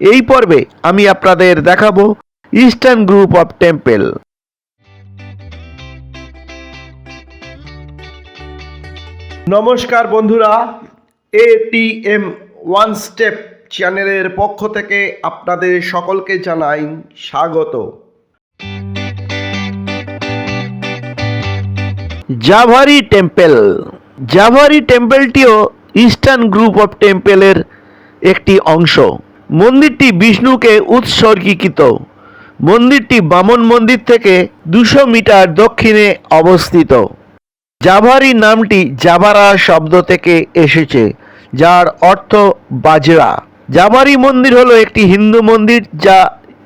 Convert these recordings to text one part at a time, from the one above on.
এই পর্বে আমি আপনাদের দেখাবো ইস্টার্ন গ্রুপ অফ টেম্পেল নমস্কার বন্ধুরা A T M one step চ্যানেলের পক্ষ থেকে আপনাদের সকলকে জানাই স্বাগত। জাভারি টেম্পেল জাভারি টেম্পেলটিও ইস্টার্ন গ্রুপ অফ টেম্পেলের একটি অংশ। মন্দিরটি বিষ্ণুকে উৎসর্গীকৃত। মন্দিরটি বামন মন্দির থেকে দুশো মিটার দক্ষিণে অবস্থিত। জাভারি নামটি জাভারা শব্দ থেকে এসেছে, যার অর্থ বাজরা। জাভারি মন্দির হলো একটি হিন্দু মন্দির যা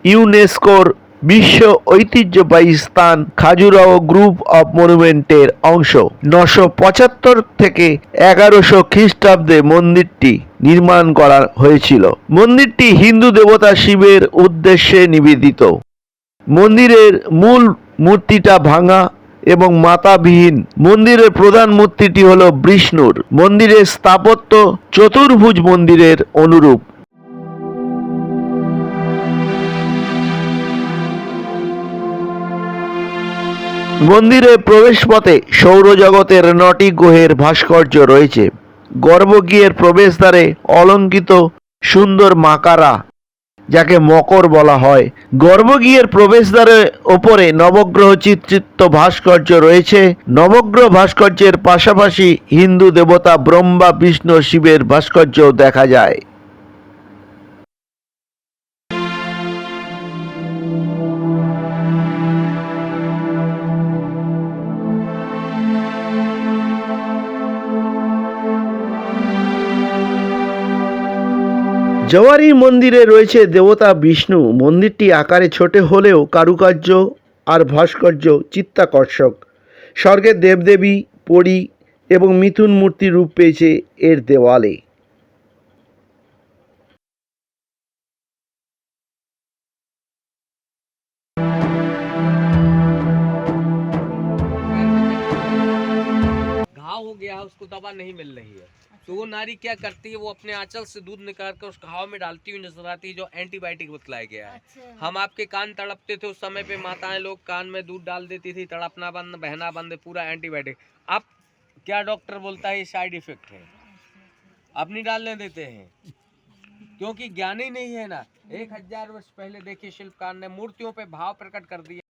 ইউনেস্কোর বিশ্ব ঐতিহ্যবাহী স্থান খাজুরাও গ্রুপ অফ মনুমেন্টের অংশ। নশো পঁচাত্তর থেকে এগারোশো খ্রিস্টাব্দে মন্দিরটি নির্মাণ করা হয়েছিল। মন্দিরটি হিন্দু দেবতা শিবের উদ্দেশ্যে নিবেদিত। মন্দিরের মূল মূর্তিটা ভাঙা এবং মাতাবিহীন। মন্দিরের প্রধান মূর্তিটি হল বিষ্ণুর। মন্দিরের স্থাপত্য চতুর্ভুজ মন্দিরের অনুরূপ। মন্দিরের প্রবেশপথে সৌরজগতের নটি গ্রহের ভাস্কর্য রয়েছে। গর্ভগৃহের প্রবেশদ্বারে অলঙ্কিত সুন্দর মাকারা, যাকে মকর বলা হয়। গর্ভগৃহের প্রবেশদ্বারের ওপরে নবগ্রহ চিত্রিত ভাস্কর্য রয়েছে। নবগ্রহ ভাস্কর্যের পাশাপাশি হিন্দু দেবতা ব্রহ্মা, বিষ্ণু, শিবের ভাস্কর্য দেখা যায়। জওয়ারি মন্দিরে রয়েছে দেবতা বিষ্ণু মন্দিরটি আকারে ছোট হলেও কারুকার্য আর ভাস্কর্য চিত্তাকর্ষক স্বর্গের দেবদেবী পরী এবং মিথুন মূর্তি রূপ পেয়েছে এর দেওয়ালে घाव हो गया है उसको दवा नहीं मिल रही है तो वो नारी क्या करती है वो अपने आंचल से दूध निकाल कर उस घाव में डालती हुई नज़र आती है जो एंटीबायोटिक बतलाया गया है। अच्छा। हम आपके कान तड़पते थे उस समय पे माताएँ लोग कान में दूध डाल देती थी तड़पना बंद बहना बंद पूरा एंटीबायोटिक अब क्या डॉक्टर बोलता है ये साइड इफ़ेक्ट है। अब नहीं डालने देते हैं। क्योंकि ज्ञान ही नहीं है ना। एक हज़ार वर्ष पहले देखिए शिल्पकार ने मूर्तियों पे भाव प्रकट कर दिया।